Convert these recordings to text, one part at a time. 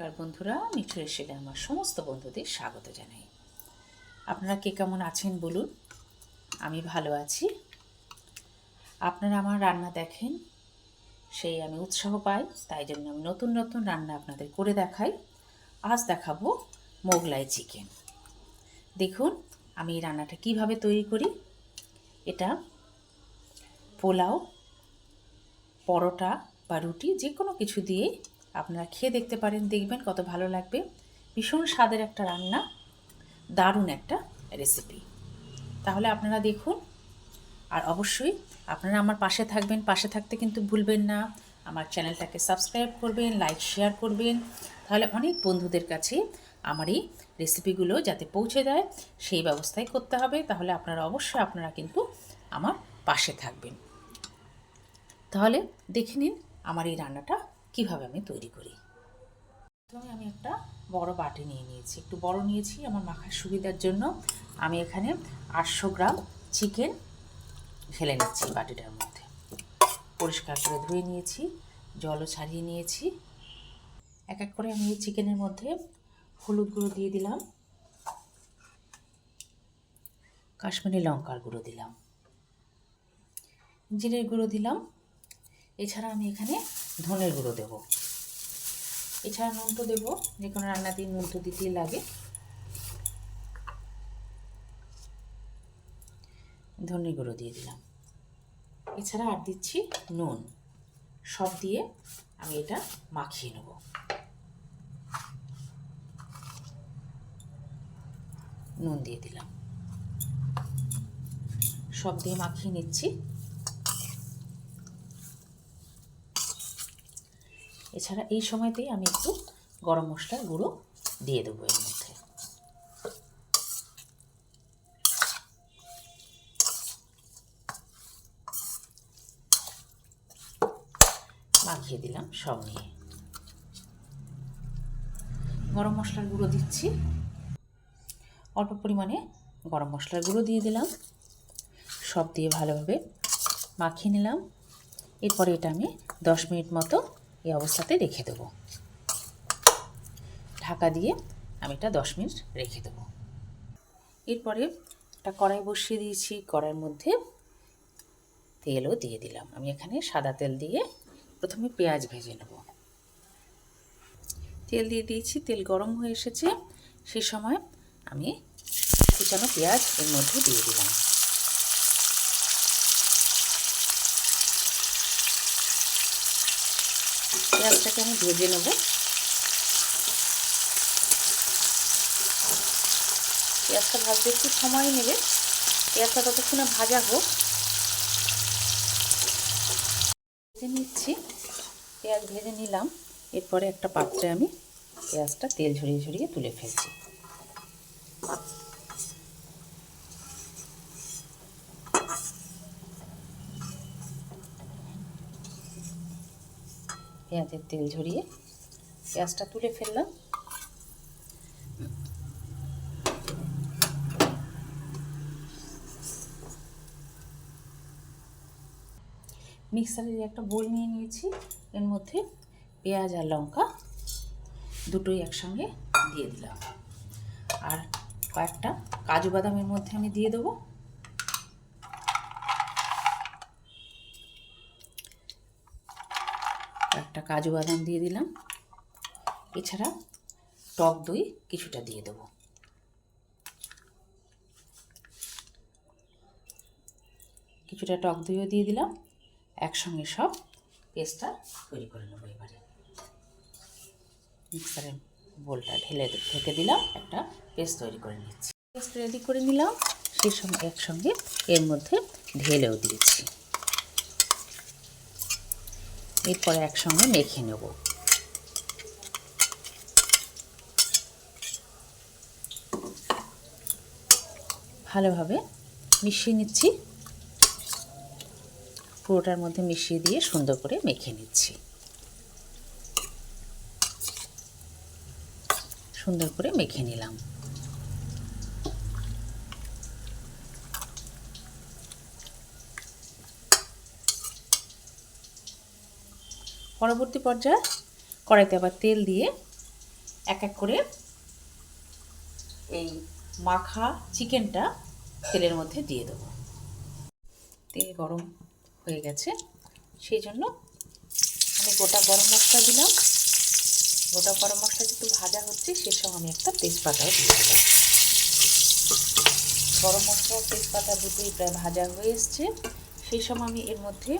নমস্কার বন্ধুরা মিঠু এসেলে আমার সমস্ত বন্ধুদের স্বাগত জানাই। আপনারা কে কেমন আছেন বলুন? আমি ভালো আছি। আপনারা আমার রান্না দেখেন, সেই আমি উৎসাহ পাই, তাই জন্য আমি নতুন নতুন রান্না আপনাদের করে দেখাই। আজ দেখাবো মোগলাই চিকেন। দেখুন, আমি এই রান্নাটা কীভাবে তৈরি করি। এটা পোলাও, পরোটা বা রুটি যে কোনো কিছু দিয়ে আপনারা খেয়ে দেখতে পারেন, দেখবেন কত ভালো লাগবে। ভীষণ স্বাদের একটা রান্না, দারুণ একটা রেসিপি তাহলে আপনারা দেখুন, আর অবশ্যই আপনারা আমার পাশে থাকবেন। পাশে থাকতে কিন্তু ভুলবেন না। আমার চ্যানেলটাকে সাবস্ক্রাইব করবেন লাইক শেয়ার করবেন। তাহলে অনেক বন্ধুদের কাছে আমার এই রেসিপিগুলো যাতে পৌঁছে দেয়, সেই ব্যবস্থাই করতে হবে। তাহলে আপনারা অবশ্যই আপনারা কিন্তু আমার পাশে থাকবেন। তাহলে দেখে নিন আমার এই রান্নাটা কীভাবে আমি তৈরি করি? প্রথমে আমি একটা বড় বাটি নিয়ে নিয়েছি। একটু বড় নিয়েছি আমার মাখার সুবিধার জন্য। আমি এখানে আটশো গ্রাম চিকেন ঢেলে নিচ্ছি বাটিটার মধ্যে। পরিষ্কার করে ধুয়ে নিয়েছি, জলও ছাড়িয়ে নিয়েছি। এক এক করে আমি চিকেনের মধ্যে হলুদ গুঁড়ো দিয়ে দিলাম। কাশ্মীরি লঙ্কার গুঁড়ো দিলাম। জিরের গুঁড়ো দিলাম। এছাড়া আমি এখানে ধনের গুঁড়ো দেবো। এছাড়া নুন তো দেবো, যে কোনো রান্নাতেই নুন তো দিতেই লাগে। ধনের গুঁড়ো দিয়ে দিলাম। এছাড়া আর দিচ্ছি নুন। সব দিয়ে আমি এটা মাখিয়ে নেব। নুন দিয়ে দিলাম। সব দিয়ে মাখিয়ে নিচ্ছি। এছাড়া এই সময়তেই আমি একটু গরম মশলার গুঁড়ো দিয়ে দেবো এর মধ্যে। মাখিয়ে দিলাম সব নিয়ে। গরম মশলার গুঁড়ো দিচ্ছি। অল্প পরিমাণে গরম মশলার গুঁড়ো দিয়ে দিলাম। সব দিয়ে ভালোভাবে মাখিয়ে নিলাম। এরপরে এটা আমি দশ মিনিট মতো এই অবস্থাতে রেখে দেবো। ঢাকা দিয়ে আমি এটা দশ মিনিট রেখে দেবো। এরপরে একটা কড়াই বসিয়ে দিয়েছি, কড়াইয়ের মধ্যে তেলও দিয়ে দিলাম। আমি এখানে সাদা তেল দিয়ে প্রথমে পেঁয়াজ ভেজে নেব। তেল দিয়ে দিয়েছি, তেল গরম হয়ে এসেছে। সেই সময় আমি কুচানো পেঁয়াজ এর মধ্যে দিয়ে দিলাম। পেঁয়াজটাকে আমি ভেজে নেব। পেঁয়াজটা ভাজতে একটু সময় নেবে। পেঁয়াজটা ততক্ষণে ভাজা হোক। ভেজে নিচ্ছি। পেঁয়াজ ভেজে নিলাম। এরপরে একটা পাত্রে আমি পেঁয়াজটা তেল ঝরিয়ে ঝরিয়ে তুলে ফেলছি। পেঁয়াজের তেল ঝরিয়ে পেঁয়াজটা তুলে ফেললাম। মিক্সারের একটা বোল নিয়ে নিয়েছি। এর মধ্যে পেঁয়াজ আর লঙ্কা দুটোই একসঙ্গে দিয়ে দিলাম। আর কয়েকটা কাজু বাদামের মধ্যে আমি দিয়ে দেবো। একটা কাজু বাদাম দিয়ে দিলাম। এছাড়া টক দই কিছুটা দিয়ে দেবো। কিছুটা টক দইও দিয়ে দিলাম। একসঙ্গে সব পেস্টটা তৈরি করে নেব এবারে। মিক্সারের বোলটা ঢেলে ঢেকে দিলাম, একটা পেস্ট তৈরি করে নিচ্ছি। পেস্ট রেডি করে নিলাম, সেই সঙ্গে একসঙ্গে এর মধ্যে ঢেলেও দিয়েছি এরপরে একসঙ্গে মেখে নেব। ভালোভাবে মিশিয়ে নিচ্ছি। পুরোটার মধ্যে মিশিয়ে দিয়ে সুন্দর করে মেখে নিচ্ছি। সুন্দর করে মেখে নিলাম। পরবর্তী পর্যায়ে কড়াইতে আবার তেল দিয়ে এক এক করে এই মাখা চিকেনটা তেলের মধ্যে দিয়ে দেবো। তেল গরম হয়ে গেছে। সেই জন্য আমি গোটা গরম মশলা দিলাম। গোটা গরম মশলা যেহেতু ভাজা হচ্ছে, সে সময় আমি একটা তেজপাতাও দিয়ে দিলাম গরম মশলা তেজপাতা দুটোই প্রায় ভাজা হয়ে এসছে। সেই সময় আমি এর মধ্যে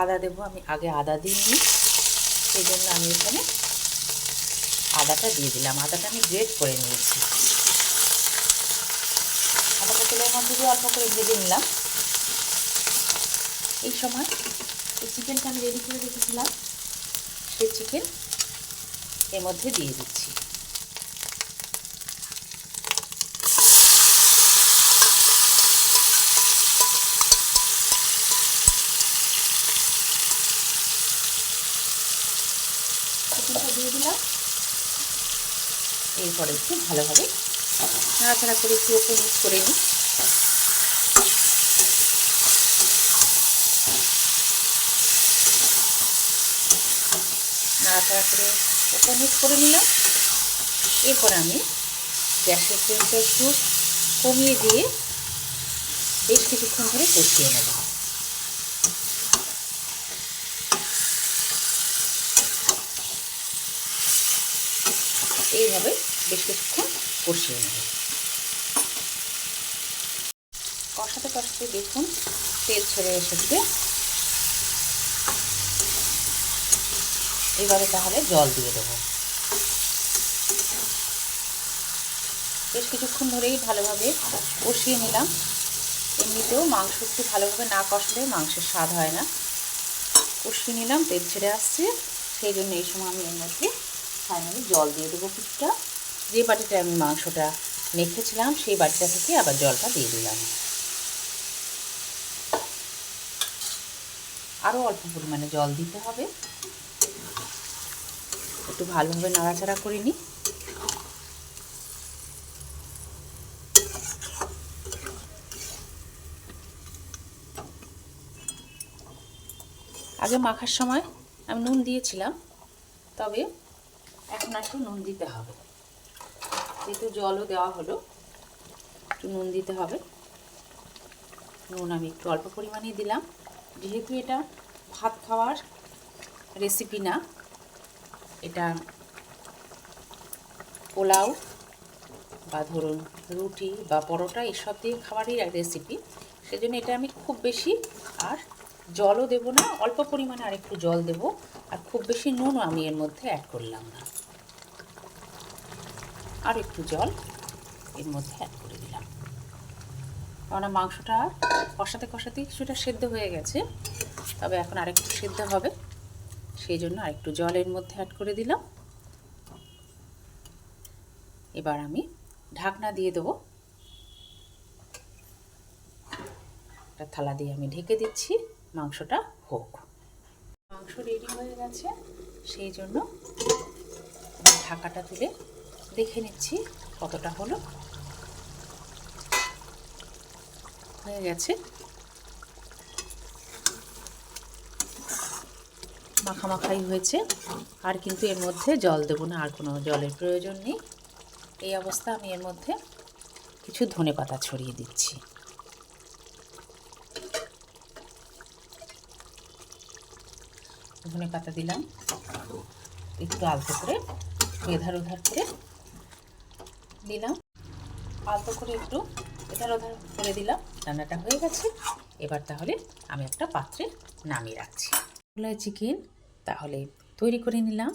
আদা দেবো, আমি আগে আদা দিইনি সেই জন্য আমি এখানে আদাটা দিয়ে দিলাম। আদাটা আমি গ্রেট করে নিয়েছি। আদাটা তেলের মধ্যে দিয়ে অল্প করে ভেজে নিলাম। এই সময় এই চিকেনটা আমি রেডি করে রেখেছিলাম। সেই চিকেন এর মধ্যে দিয়ে দিচ্ছি চিকেনটা দিয়ে দিলাম এরপরে একটু ভালোভাবে নাড়াচাড়া করে একটু ওপর মিক্স করে নিই। নাড়াচাড়া করে ওপর মিক্স করে নিলাম। এরপর আমি গ্যাসের ফ্লেমটা একটু কমিয়ে দিয়ে বেশ কিছুক্ষণ ধরে কষিয়ে নেব। এইভাবে বেশ কিছুক্ষণ কষিয়ে নেব। কষাতে কষাতে দেখুন তেল ছেড়ে এসেছে। এবারে তাহলে জল দিয়ে দেবো। বেশ কিছুক্ষণ ধরেই ভালোভাবে কষিয়ে নিলাম। এমনিতেও মাংস একটু ভালোভাবে না কষলে মাংসের স্বাদ হয় না। কষিয়ে নিলাম, তেল ছেড়ে আসছে। সেই জন্য এই সময় আমি এর মধ্যে ফাইনালি জল দিয়ে দেবো কিছুটা। যে বাটিটা আমি মাংসটা মেখেছিলাম, সেই বাটিটা থেকে আবার জলটা দিয়ে দিলাম। আরও অল্প পরিমাণে জল দিতে হবে। একটু ভালোভাবে নাড়াচাড়া করে নিই। আগে মাখার সময় আমি নুন দিয়েছিলাম, তবে এখন একটু নুন দিতে হবে। যেহেতু জলও দেওয়া হলো। একটু নুন দিতে হবে। নুন আমি একটু অল্প পরিমাণেই দিলাম। যেহেতু এটা ভাত খাওয়ার রেসিপি না, এটা পোলাও বা ধরুন রুটি বা পরোটা এসব দিয়ে খাবারই রেসিপি সেজন্য এটা আমি খুব বেশি আর জলও দেব না, অল্প পরিমাণে আর একটু জল দেব। আর খুব বেশি নুনও আমি এর মধ্যে অ্যাড করলাম না। আর একটু জল এর মধ্যে অ্যাড করে দিলাম। কেননা মাংসটা কষাতে কষাতেই কিছুটা সেদ্ধ হয়ে গেছে, তবে এখন আরেকটু সেদ্ধ হবে। সেই জন্য আরেকটু জল এর মধ্যে অ্যাড করে দিলাম। এবার আমি ঢাকনা দিয়ে দেবো। একটা থালা দিয়ে আমি ঢেকে দিচ্ছি, মাংসটা হোক। মাংস রেডি হয়ে গেছে, সেই জন্য ঢাকাটা তুলে দেখে নিচ্ছি কতটা হলো। হয়ে গেছে। মাখামাখাই হয়েছে। আর কিন্তু এর মধ্যে জল দেবো না, আর কোনো জলের প্রয়োজন নেই। এই অবস্থা, আমি এর মধ্যে কিছু ধনে পাতা ছড়িয়ে দিচ্ছি। ধনে পাতা দিলাম। একটু আলতো করে এধার ওধার করে দিলাম। আলতো করে একটু এধার ওধার করে দিলাম। রান্নাটা হয়ে গেছে। এবার তাহলে আমি একটা পাত্রে নামিয়ে রাখছি। মোগলাই চিকেন তাহলে তৈরি করে নিলাম।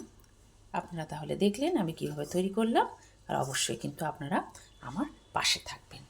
আপনারা তাহলে দেখলেন আমি কীভাবে তৈরি করলাম। আর অবশ্যই কিন্তু আপনারা আমার পাশে থাকবেন।